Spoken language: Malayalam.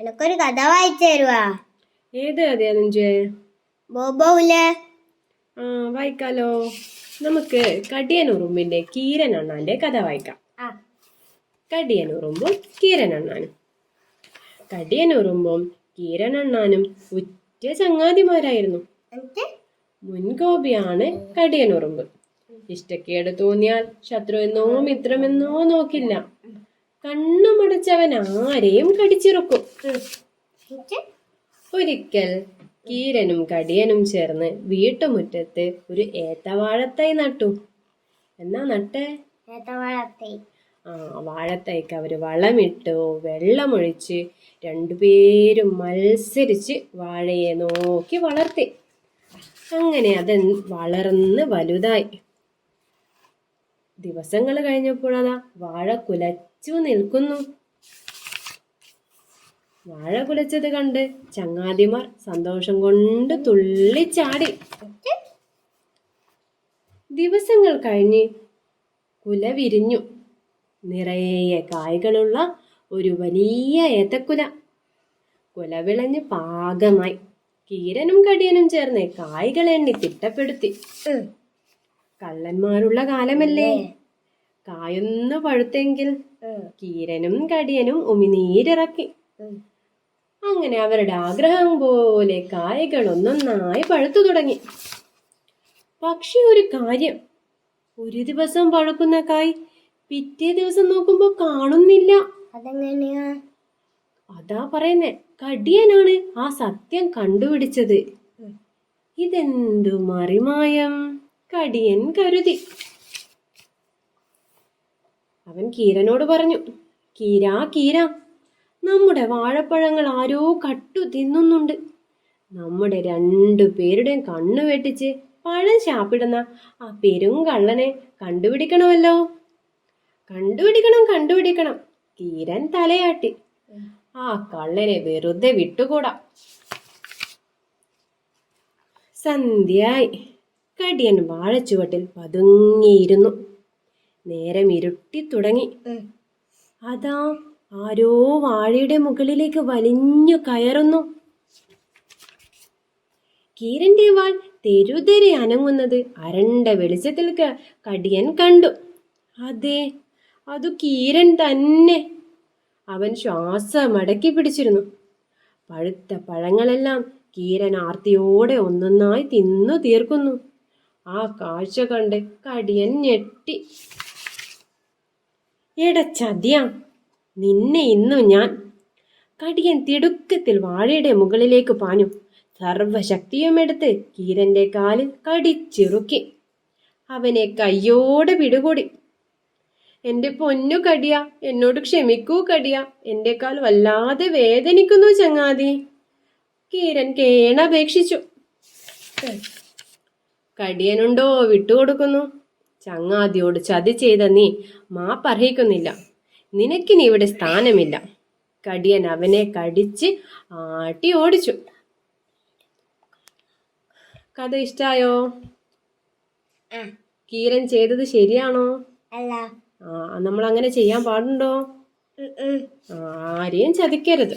എനക്കൊരു കഥ വായിച്ചു തരുവാ. ഏത് കഥയാ നെഞ്ചേ? ആ വായിക്കാലോ. നമുക്ക് കടിയനുറുമ്പിന്റെ കീരൻ അണ്ണാന്റെ കഥ വായിക്കാം. കടിയനുറുമ്പും കീരനണ്ണാനും. കടിയനുറുമ്പും കീരനണ്ണാനും ഉറ്റ ചങ്ങാതിമാരായിരുന്നു. മുൻകോപിയാണ് കടിയനുറുമ്പ് ഇഷ്ടക്കേട് തോന്നിയാൽ ശത്രുവെന്നോ മിത്രമെന്നോ നോക്കില്ല. കണ്ണുമടച്ചവൻ ആരെയും കടിച്ചിറക്കും. ഒരിക്കൽ കീരനും കടിയനും ചേർന്ന് വീട്ടുമുറ്റത്ത് ഒരു ഏത്തവാഴത്തൈ നട്ടു. എന്നാ നട്ടേ? ഏത്തവാഴത്തൈ. ആ വാഴത്തൈക്ക് അവർ വളമിട്ടു. വെള്ളമൊഴിച്ച് രണ്ടുപേരും മത്സരിച്ച് വാഴയെ നോക്കി വളർത്തി. അങ്ങനെ അത് വളർന്ന് വലുതായി. ദിവസങ്ങൾ കഴിഞ്ഞപ്പോഴതാ വാഴ കുലച്ചു നിൽക്കുന്നു. വാഴ കുലച്ചത് കണ്ട് ചങ്ങാതിമാർ സന്തോഷം കൊണ്ട് തുള്ളിച്ചാടി. ദിവസങ്ങൾ കഴിഞ്ഞ് കുല വിരിഞ്ഞു നിറയെ കായ്കളുള്ള ഒരു വലിയ ഏത്തക്കുല. കുല വിളഞ്ഞ് പാകമായി. കീരനും കടിയനും ചേർന്ന് കായ്കൾ എണ്ണി തിട്ടപ്പെടുത്തി. കള്ളന്മാരുള്ള കാലമല്ലേ? കായൊന്ന് പഴുത്തെങ്കിൽ കീരനും കടിയനും ഉമിനീരിറക്കി. അങ്ങനെ അവരുടെ ആഗ്രഹം പോലെ കായകൾ ഒന്നൊന്നായി പഴുത്തു തുടങ്ങി. പക്ഷെ ഒരു കാര്യം ഒരു ദിവസം പഴുക്കുന്ന കായ് പിറ്റേ ദിവസം നോക്കുമ്പോ കാണുന്നില്ല. അതെങ്ങനെയാ? അതാ പറയുന്നേ കടിയനാണ് ആ സത്യം കണ്ടുപിടിച്ചത്. ഇതെന്തു മറിമായം? കടിയൻ കരുതി. അവൻ കീരനോട് പറഞ്ഞു കീരാ കീര നമ്മുടെ വാഴപ്പഴങ്ങൾ ആരോ കട്ടു തിന്നുന്നുണ്ട്. നമ്മുടെ രണ്ടു പേരുടെയും കണ്ണു വെട്ടിച്ച് പഴം ശാപ്പിടുന്ന ആ പെരും കള്ളനെ കണ്ടുപിടിക്കണമല്ലോ. കണ്ടുപിടിക്കണം കണ്ടുപിടിക്കണം കീരൻ തലയാട്ടി. ആ കള്ളനെ വെറുതെ വിട്ടുകൂടാ. സന്ധ്യയായി. കടിയൻ വാഴച്ചുവട്ടിൽ പതുങ്ങിയിരുന്നു. നേരം ഇരുട്ടി തുടങ്ങി. അതാ ആരോ വാഴയുടെ മുകളിലേക്ക് വലിഞ്ഞു കയറുന്നു. കീരന്റെ വാൾ തെരുതെരെ അനങ്ങുന്നത് അരണ്ട വെളിച്ചത്തിൽ കടിയൻ കണ്ടു. അതെ അതു കീരൻ തന്നെ. അവൻ ശ്വാസം അടക്കി പിടിച്ചിരുന്നു. പഴുത്ത പഴങ്ങളെല്ലാം കീരൻ ആർത്തിയോടെ ഒന്നൊന്നായി തിന്നു തീർക്കുന്നു. ആ കാഴ്ച കണ്ട് കടിയൻ ഞെട്ടി. എട ചതിയാ നിന്നെ ഇന്നു ഞാൻ കടിയൻ തിടുക്കത്തിൽ വാഴയുടെ മുകളിലേക്ക് പാഞ്ഞു. സർവശക്തിയുമെടുത്ത് കീരന്റെ കാലിൽ കടിച്ചിറുക്കി. അവനെ കയ്യോടെ പിടികൂടി. എന്റെ പൊന്നു കടിയ എന്നോട് ക്ഷമിക്കൂ കടിയ എന്റെ കാൽ വല്ലാതെ വേദനിക്കുന്നു ചങ്ങാതി കീരൻ കേണപേക്ഷിച്ചു. കടിയനുണ്ടോ? വിട്ടുകൊടുക്കുന്നു. ചങ്ങാതിയോട് ചതി ചെയ്ത നീ മാപ്പർഹിക്കുന്നില്ല നിനക്കിനി ഇവിടെ സ്ഥാനമില്ല. കടിയൻ അവനെ കടിച്ച് ആട്ടി ഓടിച്ചു. കഥ ഇഷ്ടായോ? കീരൻ ചെയ്തത് ശരിയാണോ? അല്ല. ആ നമ്മൾ അങ്ങനെ ചെയ്യാൻ പാടുണ്ടോ? ആരെയും ചതിക്കരുത്.